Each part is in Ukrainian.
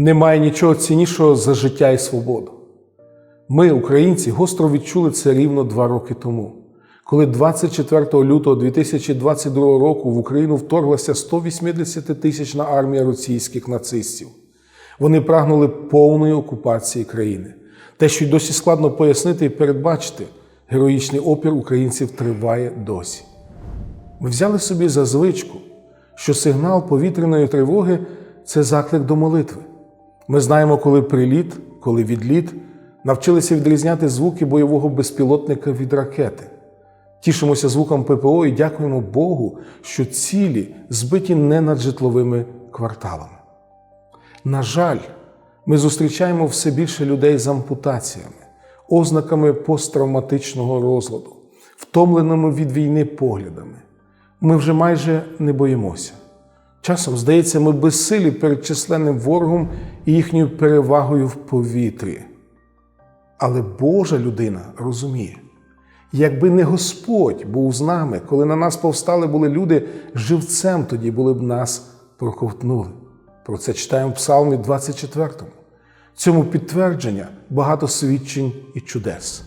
Немає нічого ціннішого за життя і свободу. Ми, українці, гостро відчули це рівно два роки тому, коли 24 лютого 2022 року в Україну вторглася 180 тисячна армія російських нацистів. Вони прагнули повної окупації країни. Те, що й досі складно пояснити і передбачити, героїчний опір українців триває досі. Ми взяли собі за звичку, що сигнал повітряної тривоги це заклик до молитви. Ми знаємо, коли приліт, коли відліт, навчилися відрізняти звуки бойового безпілотника від ракети. Тішимося звуком ППО і дякуємо Богу, що цілі збиті не над житловими кварталами. На жаль, ми зустрічаємо все більше людей з ампутаціями, ознаками посттравматичного розладу, втомленими від війни поглядами. Ми вже майже не боїмося. Часом, здається, ми безсилі перед численним ворогом і їхньою перевагою в повітрі. Але Божа людина розуміє, якби не Господь був з нами, коли на нас повстали були люди, живцем тоді були б нас проковтнули. Про це читаємо в Псалмі 24. Цьому підтвердження багато свідчень і чудес.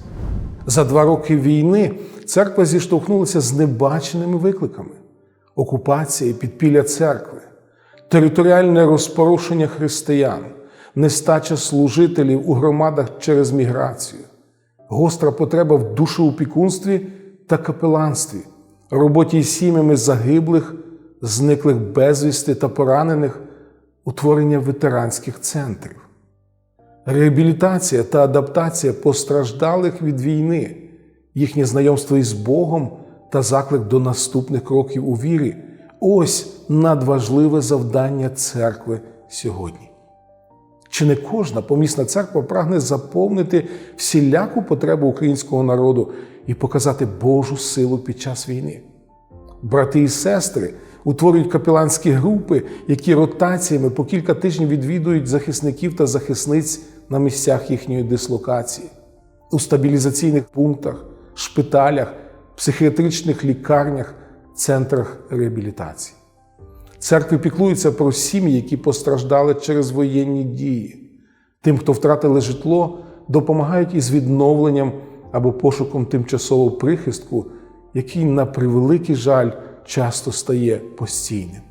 За два роки війни церква зіштовхнулася з небаченими викликами: окупація і підпілля церкви, територіальне розпорушення християн, нестача служителів у громадах через міграцію, гостра потреба в душоопікунстві та капеланстві, роботі із сім'ями загиблих, зниклих безвісти та поранених, утворення ветеранських центрів. Реабілітація та адаптація постраждалих від війни, їхнє знайомство із Богом та заклик до наступних кроків у вірі ось надважливе завдання церкви сьогодні. Чи не кожна помісна церква прагне заповнити всіляку потребу українського народу і показати Божу силу під час війни? Брати і сестри утворюють капеланські групи, які ротаціями по кілька тижнів відвідують захисників та захисниць на місцях їхньої дислокації, у стабілізаційних пунктах, шпиталях, психіатричних лікарнях, центрах реабілітації. Церкви піклуються про сім'ї, які постраждали через воєнні дії. Тим, хто втратили житло, допомагають із відновленням або пошуком тимчасового прихистку, який, на превеликий жаль, часто стає постійним.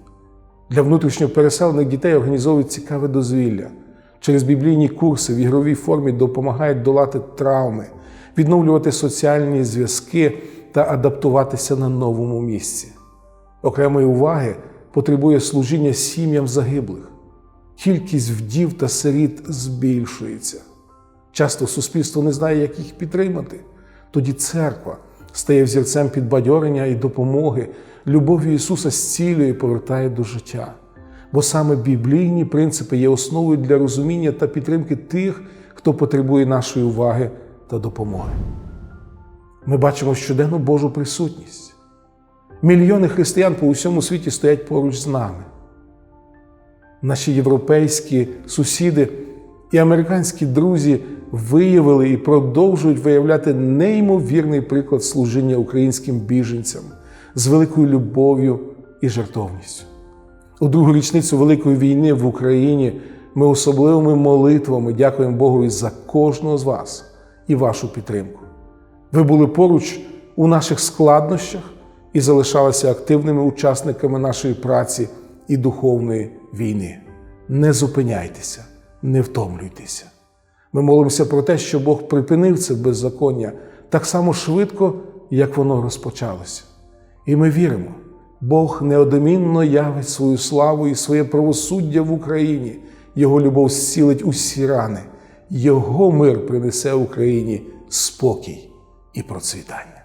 Для внутрішньопереселених дітей організовують цікаве дозвілля. Через біблійні курси в ігровій формі допомагають долати травми, відновлювати соціальні зв'язки та адаптуватися на новому місці. Окремої уваги потребує служіння сім'ям загиблих. Кількість вдів та сиріт збільшується. Часто суспільство не знає, як їх підтримати. Тоді церква стає взірцем підбадьорення і допомоги, любов'ю Ісуса зцілює і повертає до життя. Бо саме біблійні принципи є основою для розуміння та підтримки тих, хто потребує нашої уваги та допомоги. Ми бачимо щоденну Божу присутність. Мільйони християн по усьому світі стоять поруч з нами. Наші європейські сусіди і американські друзі виявили і продовжують виявляти неймовірний приклад служіння українським біженцям з великою любов'ю і жертовністю. У другу річницю Великої війни в Україні ми особливими молитвами дякуємо Богові за кожного з вас і вашу підтримку. Ви були поруч у наших складнощах і залишалися активними учасниками нашої праці і духовної війни. Не зупиняйтеся, не втомлюйтеся. Ми молимося про те, що Бог припинив це беззаконня так само швидко, як воно розпочалося. І ми віримо, Бог неодмінно явить свою славу і своє правосуддя в Україні. Його любов зцілить усі рани, Його мир принесе Україні спокій і процвітання.